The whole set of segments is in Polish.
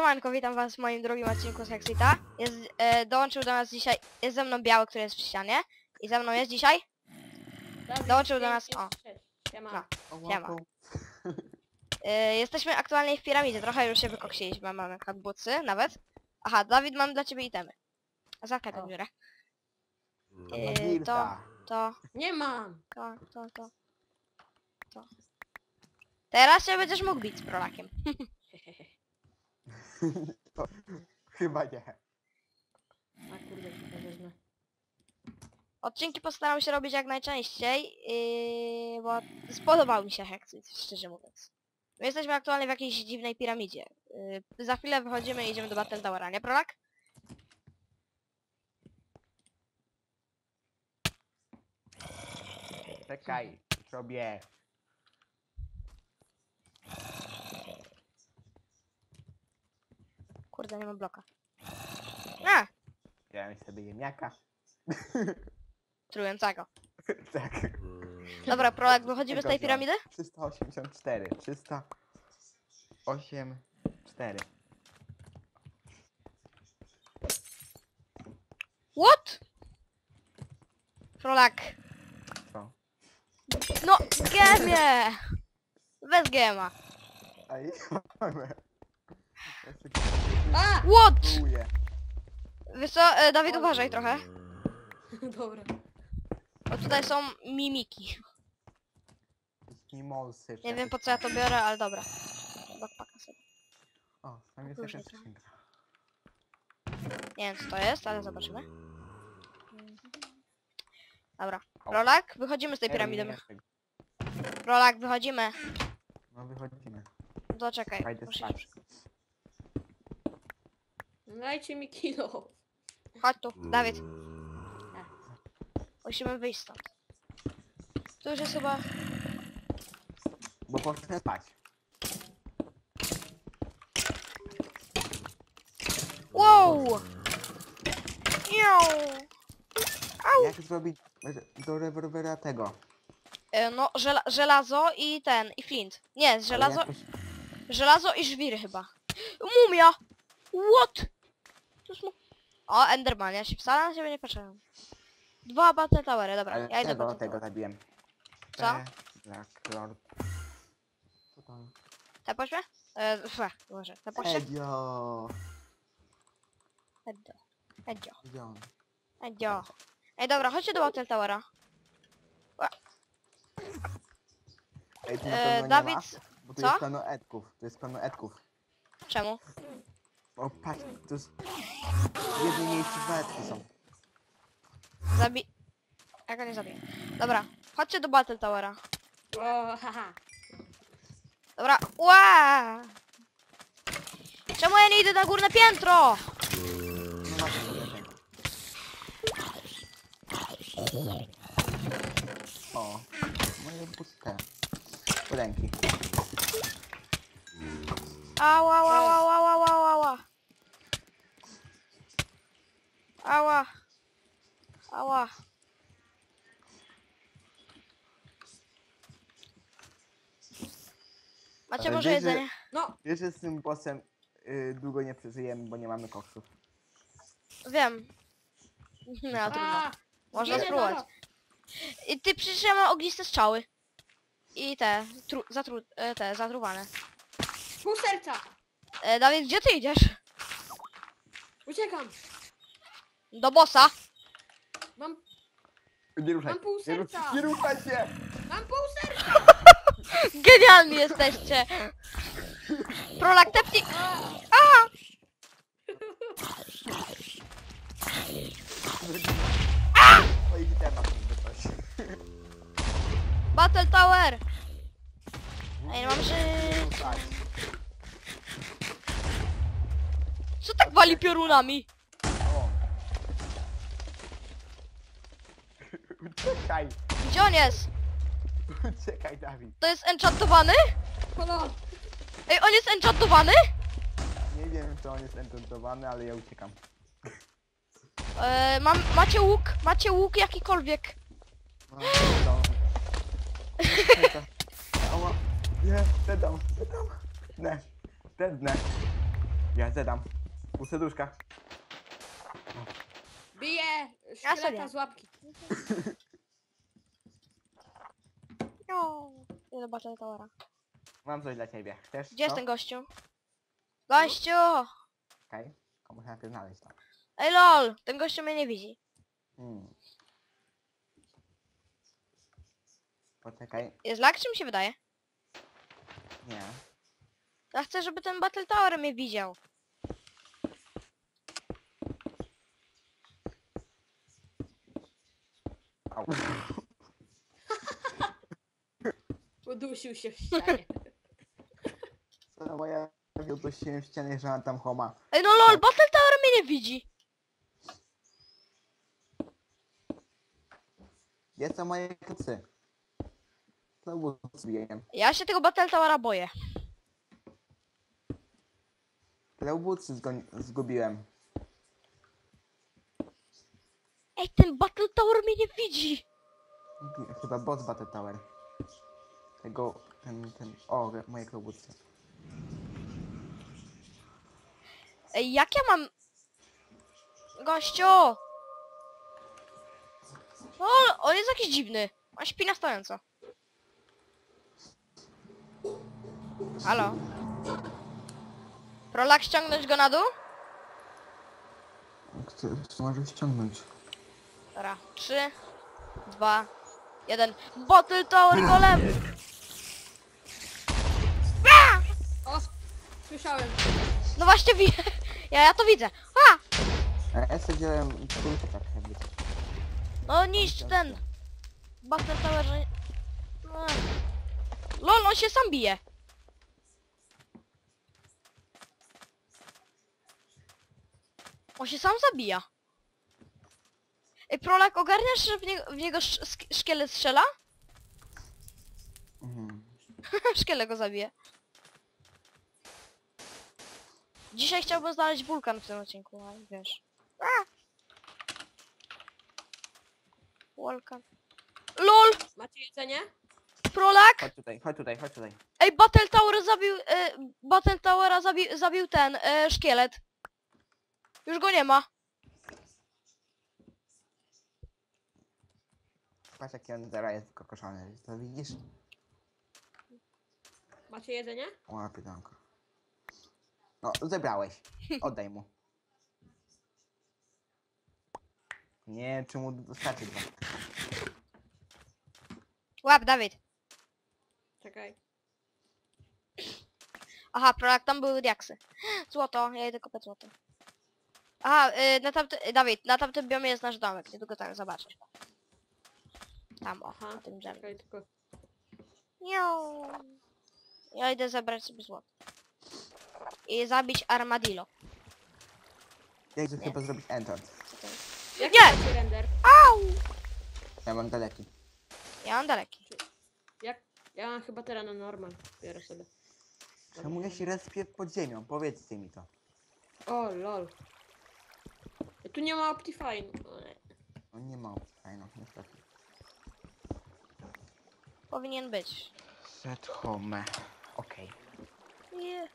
Siemanko, witam was w moim drugim odcinku z Hexita. Jest, e, dołączył do nas dzisiaj, jest ze mną Biały, który jest w ścianie. I ze mną jest dzisiaj? Dołączył do nas- o. No. Siema. E, jesteśmy aktualnie w piramidzie, trochę już się wykoksiliśmy, mamy bucy nawet. Aha, Dawid, mam dla ciebie itemy. Zamknę tę dziurę. Yy, Wilka. To, Nie mam. to, to, to, to. Teraz się będziesz mógł bić z prolakiem. To, chyba nie. A kurde, się wezmę. Odcinki postaram się robić jak najczęściej, yy, bo spodobał mi się Hexit, szczerze mówiąc. My jesteśmy aktualnie w jakiejś dziwnej piramidzie. Yy, za chwilę wychodzimy i idziemy do Battle Towera, nie Prolak? Czekaj sobie. Kurde, nie mam bloka. A! Wziąłem sobie ziemniaka. Trującego. tak. Dobra, Prolak, wychodzimy z tej piramidy? 384. 308. 4. What? Prolak. Co? No, gemie! Bez gema. Ej, mamy. A! What? Wiesz co, e, Dawid, uważaj trochę. Dobra. Bo tutaj są mimiki. Mimolsy. Nie wiem po co ja to biorę, ale dobra. Backpacka sobie. O, tam jest to. skrzynka. Nie wiem co to jest, ale zobaczymy. Dobra. Rolak, wychodzimy z tej piramidy. nie, nie, tego. Rolak, wychodzimy. No wychodzimy. To czekaj. Fajdę muszę się- Dajcie mi kilo. Chodź tu, Dawid. Musimy wyjść stąd. Tu już jest chyba... Bo pocznę spać. Wow! Miau! Au! Jak zrobić do rewolwera tego? E, no, żela żelazo i ten, i flint. Nie, Ale żelazo, jakoś- żelazo i żwiry chyba. Mumia! What? O, Enderman, ja się wcale na siebie nie patrzyłem. Dwa Battle Towery, dobra, Ale ja idę tego, Battle tego Tower. zabiłem. Co? E, Black Lord. Co tam? Tepoś mnie? E, fe, może, tepoś się? Edzio. Edio. Edio. Gdzie on? Edio. Ej, dobra, chodźcie do Battle Towera. Ej, tu na E, pewno nie Dawid, ma, bo tu co? jest pełno etków. Tu jest pełno etków. czemu? O, patrz, tu jest... W jednym miejscu dwa etki są. Zabi... Jak go nie zabiję. Dobra, chodźcie do Battle Towera. O, haha. Dobra, ła! Czemu ja nie idę na górne piętro? Nie ma tego jednego. O, moje puste. Ręki. Ała, ała, ała, ała, ała, ała. Ała. Ała. Macie Ale może jedzenie? No, Wiesz, że z tym bossem y, długo nie przeżyjemy, bo nie mamy koksów. Wiem. No, trudno. a, Można nie, spróbować. I ty przecież ja mam ogniste strzały. I te, tru, zatru, e, te, zatruwane. Pół serca. E, Dawid, gdzie ty idziesz? Uciekam. Do bossa. Mam, Nie ruszaj, Mam pół nie, ru- serca. nie ruszaj się! mam pół serca. Genialni jesteście. Prolak tepnij. A! Oj, temat. Battle Tower! Ej, mam żyć. Co tak wali piorunami? Uciekaj! Gdzie on jest? Uciekaj, Dawid. To jest enchantowany? Halo. Ej, on jest enchantowany? Nie wiem, czy on jest enchantowany, ale ja uciekam. E, mam, macie łuk? Macie łuk jakikolwiek? No, dedam. Ała. Nie, dedam, dedam. Ne, dednę. Ja zadam. U serduszka. Bije szkieleta sobie. z łapki. Jo. Nie zobaczę towara. Mam coś dla ciebie. Chcesz? Gdzie jest co? ten gościu? Gościu! Okej. Muszę najpierw znaleźć to. Ej lol! Ten gościu mnie nie widzi. Hmm. Poczekaj. Jest lag, czy mi się wydaje? Nie. Ja chcę, żeby ten Battle Tower mnie widział. Au. Udusił się w ścianie. Co, bo ja wiodosiłem w ścianie, że mam tam homa. Ej no lol, Battle Tower mnie nie widzi. Jest to moje kucy. Znowu zbijem. Ja się tego Battle Towera boję. Leobucy zgubiłem. Ej, ten Battle Tower mnie nie widzi. Chyba boss Battle Tower. Tego, ten, ten, o, moje klobucy. Ej, jak ja mam... Gościu! O, on jest jakiś dziwny. On śpi na stojąco. Halo? Prolak ściągnąć go na dół? Chcę, może ściągnąć. Dobra, trzy, dwa, jeden. Battle Tower golem! O, słyszałem. No właśnie widzę. Ja, ja to widzę. A! A ja sobie wziąłem trójkę tak jakby. No niszcz ten. Battle Tower, że... No. Lol, on się sam bije. On się sam zabija. Ej, Prolak, ogarniasz, że w niego, w niego sz sk- szkielet strzela? Mhm. Szkielet go zabije. Dzisiaj chciałbym znaleźć wulkan w tym odcinku, ale wiesz. A! Wulkan. LOL! Macie jedzenie? Prolak! Chodź tutaj, chodź tutaj, chodź tutaj. Ej, Battle Tower zabił... E, Battle Towera zabił, zabił ten, e, szkielet. Już go nie ma. Patrz jaki on zaraz jest wykokoszony. To widzisz? Macie jedzenie? O, pytanko. No, zebrałeś. Oddaj mu. Nie, czy mu dostarczy dwa. Łap, Dawid. Czekaj. Aha, Prolak, tam były diaksy. Złoto, ja idę kopać złoto. Aha, y, na tamty, Dawid, na tamtym biomie jest nasz domek, niedługo tam zobaczysz. Tam, o, Aha, na tym drzewie. czekaj tylko. Miau. Ja idę zebrać sobie złoto. I zabić armadillo. Ja chcę chyba zrobić entrance. Co to jest? Jak Nie! macie render? Au! Ja mam daleki. Ja mam daleki. Jak? Ja mam chyba teraz na normal. Biorę sobie. Czemu ja się respię pod ziemią? Powiedzcie mi to. O, lol. Tu nie ma Optifine. O, nie. No nie ma fajno, niestety. Powinien być. Set home. Okej. Nie.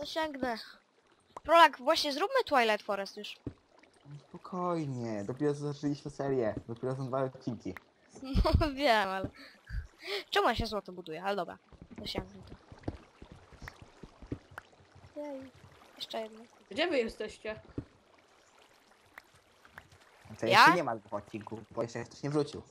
Dosięgnę. Prolak, właśnie zróbmy Twilight Forest już. Spokojnie, dopiero co zaczęliśmy serię. Dopiero są dwa odcinki. No wiem, ale... Czemu ja się złoto buduje? Ale dobra. Dosięgnę to. Jej. Jeszcze jedno. Gdzie wy jesteście? To Ja? jeszcze nie ma dwóch odcinków, bo jeszcze ktoś nie wrócił.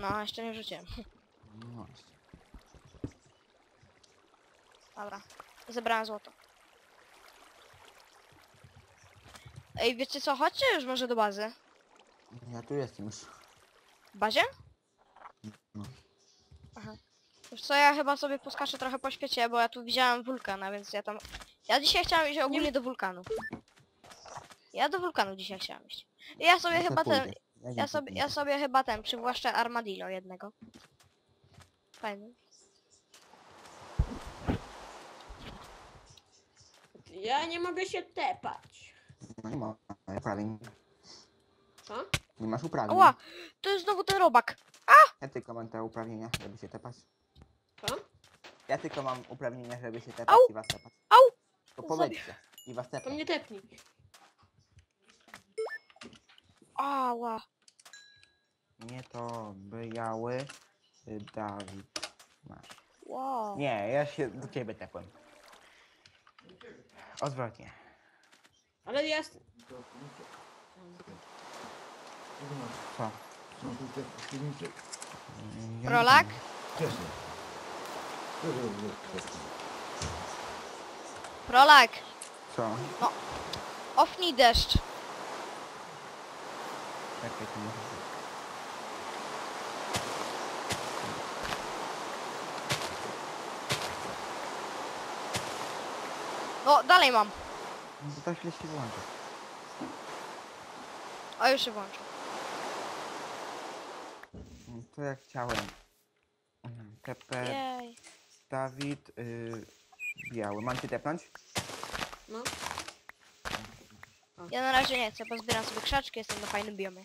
No, jeszcze nie wrzuciłem. No właśnie. Dobra. Zebrałem złoto. Ej, wiecie co? Chodźcie już może do bazy. Ja tu jestem już. W bazie? No. Aha. Wiesz co, ja chyba sobie poskaczę trochę po świecie, bo ja tu widziałem wulkana, więc ja tam... Ja dzisiaj chciałem iść ogólnie do wulkanu. Ja do wulkanu dzisiaj chciałem iść. I ja sobie Ja chyba ten... Ja sobie, ja sobie chyba ten, przywłaszczę armadillo jednego. Fajny. Ja nie mogę się tepać. No nie ma uprawnień. Co? Nie masz uprawnień. Ła! To jest znowu ten robak. Ja tylko mam te uprawnienia, żeby się tepać. Co? Ja tylko mam uprawnienia, żeby się tepać Au! i was tepać. Au! To powiedzcie. I was To mnie tepnij. Ała. Nie to biały y, Dawid. Masz. Wow. Nie, ja się do ciebie tepłem. Odwrotnie. Ale jest... Co? Ja Rolak? Prolak. Co? Ofnij deszcz. Czekaj, to może No, dalej mam. No to źle się włączy. O, już się włączył. No To jak chciałem. Mhm, TP Jej. Dawid y, biały. Mam cię tepnąć? No. Ja na razie nie chcę, bo zbieram sobie krzaczki, jestem na fajnym biomie.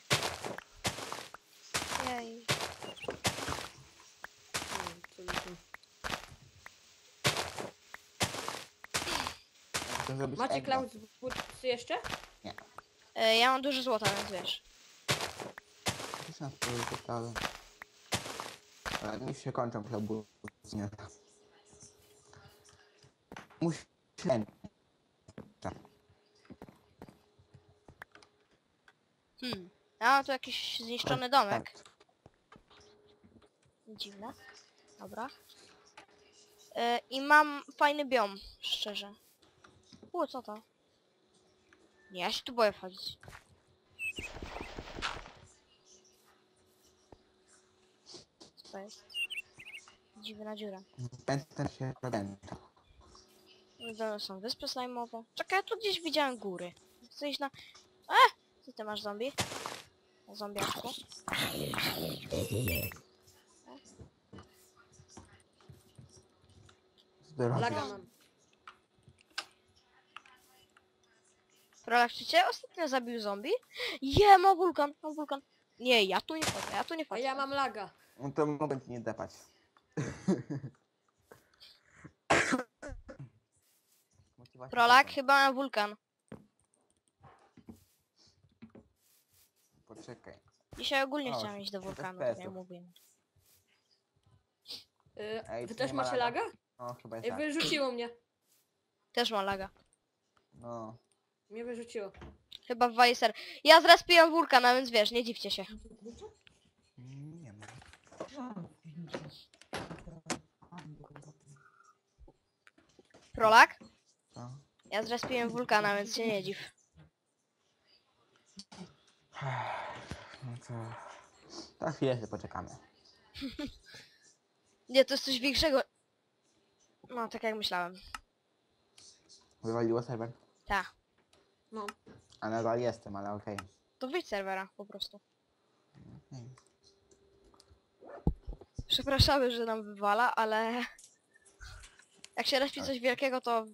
Jej. Nie, co mi tu- Chcę zrobić Macie eggo. Klaus bootsy jeszcze? E, ja mam dużo złota, więc wiesz. Na spróbuję portalu. Ale mi się kończą klubu. Nie. Musi... Tak. Hmm. Ja mam tu jakiś zniszczony domek. Dziwne. Dobra. E, I mam fajny biom, szczerze. U, co to? Nie, ja się tu boję wchodzić. Co to jest? Dziwna dziura. Pędzę się rodęta. To są wyspy slajmowe. Czekaj, ja tu gdzieś widziałem góry. Chcę iść na... E! Co ty masz zombie? Zombiaczku. Zdrowie. Cię ostatnio zabił zombie? Je, ma wulkan, ma wulkan. Nie, ja tu nie wchodzę, ja tu nie A wchodzę. ja mam laga. No to mogę ci nie depać. Motywacja Prolak, taka. chyba ma wulkan. Poczekaj. Dzisiaj ogólnie O, chciałem iść do bez wulkanu, jak pesów. mówiłem. Y, Ej, wy też nie ma macie laga? laga? No chyba jest Ej, tak. wyrzuciło mnie. Też ma laga. No. Mnie wyrzuciło. Chyba w Weiser. Ja zrespiłem wulkana, więc wiesz, nie dziwcie się. Nie ma. Prolak? Ja zrespiłem wulkana, więc się nie dziw. No to... To chwilę sobie poczekamy. Nie, to jest coś większego. No, tak jak myślałem. Wywaliło serwer? Tak. No. A nadal jestem, ale okej. To wyjdź z serwera, po prostu. Okay. Przepraszamy, że nam wywala, ale... Jak się respi coś wielkiego, to...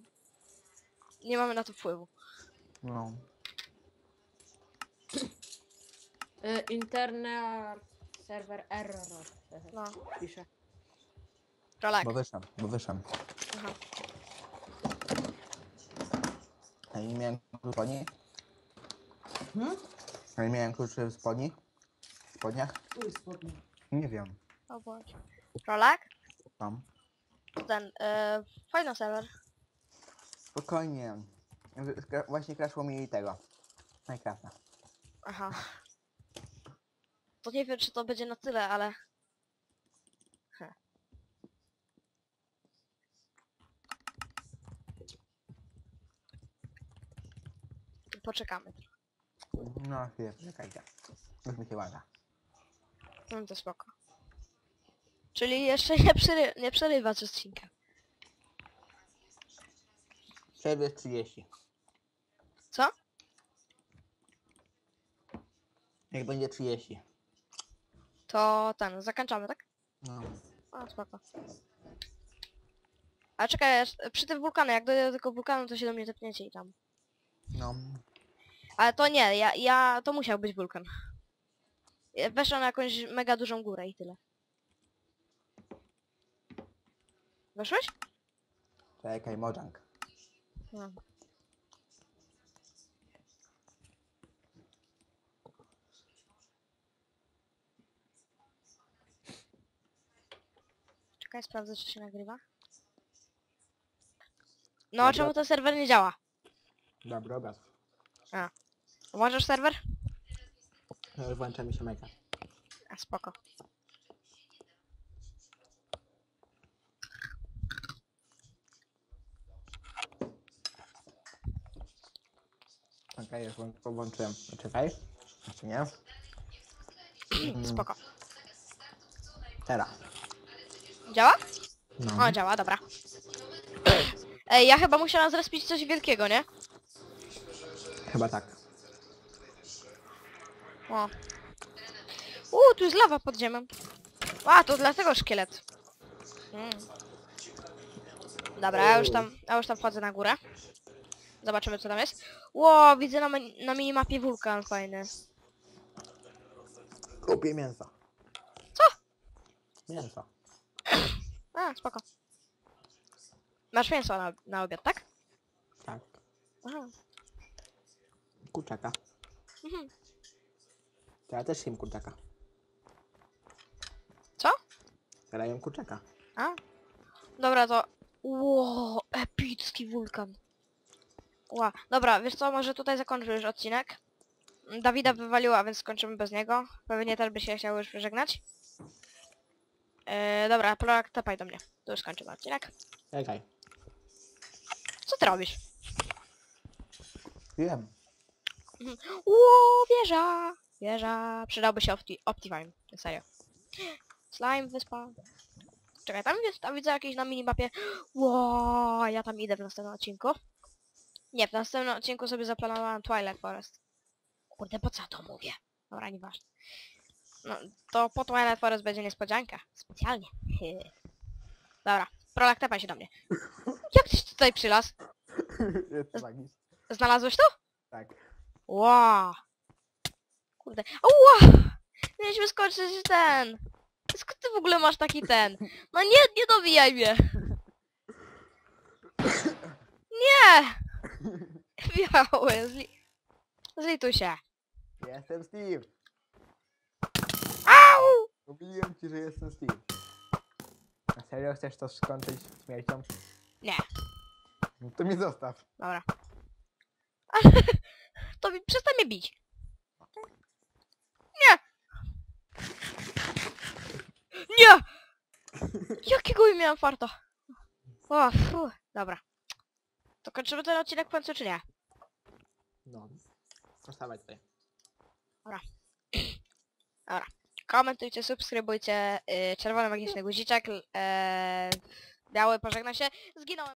Nie mamy na to wpływu. No. Y, internet server error. No. Pisze. Prolak. Bo wyszłam, bo wyszłam. Aha. A nie miałem kluczy w spodni? Hmm? A nie miałem kluczy w spodni? W spodniach? Nie wiem. O bądź. Prolak? Tam. Ten, e, fajny serwer. Spokojnie. Skra- Właśnie kraszło mi tego. Minecrafta. Aha. To nie wiem, czy to będzie na tyle, ale... Poczekamy. No chwilę, poczekajcie. Już mi się łaga. No to spoko. Czyli jeszcze nie, przery nie przerywać odcinka. Przerwy jest 30. Co? Jak będzie 30. To ten, zakończamy, tak? No. O, spoko. A czekaj, jeszcze- przy tym wulkanie, jak dojdę do tego wulkanu, to się do mnie tepniecie i tam. No. Ale to nie, ja, ja, to musiał być wulkan. Ja Weszłem na jakąś mega dużą górę i tyle. Weszłeś? Czekaj, Mojang. No. Czekaj, sprawdzę czy się nagrywa. No, Dobra. czemu ten serwer nie działa? Dobry obraz. Włączasz serwer? No, Włącza mi się mega. A, spoko. Okej, już włą- włączyłem. Czekaj. Czy nie? Mm, Spoko. Teraz. Działa? No. O, działa, dobra. Ej, ja chyba musiałam zrespić coś wielkiego, nie? Chyba tak. O. Uuu, tu jest lawa pod ziemią. A, to dlatego szkielet. Mm. Dobra, ja już tam, ja już tam wchodzę na górę. Zobaczymy co tam jest. Ło, widzę na, mi- na minimapie wulkan fajny. Kupię mięso. Co? Mięso. A, spoko. Masz mięso na, na obiad, tak? Tak. Aha. Kurczaka. Mhm. To ja też jem kurczaka. Co? Teraz jem kurczaka. A? Dobra, to... Ło, epicki wulkan. Ła, dobra, wiesz co, może tutaj zakończę już odcinek. Dawida wywaliła, więc skończymy bez niego. Pewnie też by się chciał już żegnać. Yy, dobra, Polak, tapaj do mnie. Tu już skończymy odcinek. Czekaj. Co ty robisz? Wiem. Ło, wieża! Wieża! Przydałby się opti Optifine, serio. Slime, wyspa. Czekaj, tam jest, tam widzę jakieś na minimapie. Ło, ja tam idę w następnym odcinku. Nie, w następnym odcinku sobie zaplanowałem Twilight Forest. Kurde, po co to mówię? Dobra, nieważne. No, to po Twilight Forest będzie niespodzianka. Specjalnie. Dobra, Prolak, tepaj się do mnie. Jak tyś tutaj magiczny. Znalazłeś to? Tak. Ła! Kurde. Ła! Mieliśmy skończyć ten. Skąd ty w ogóle masz taki ten? No nie, nie dobijaj mnie! Nie! Biały, zli... Zlituj się. Jestem Steve. Au! Mówiłem ci, że jestem Steve. Na serio chcesz to skończyć śmiercią? Nie, No to mnie zostaw. dobra. To mi, przestań mnie bić. Nie! Nie! Jakiego miałem farta? O, fu, dobra. To kończymy ten odcinek w końcu, czy nie? No. Zostawaj tutaj. Komentujcie, subskrybujcie, yy, czerwony magiczny guziczek, yy, biały, pożegnam się, zginąłem.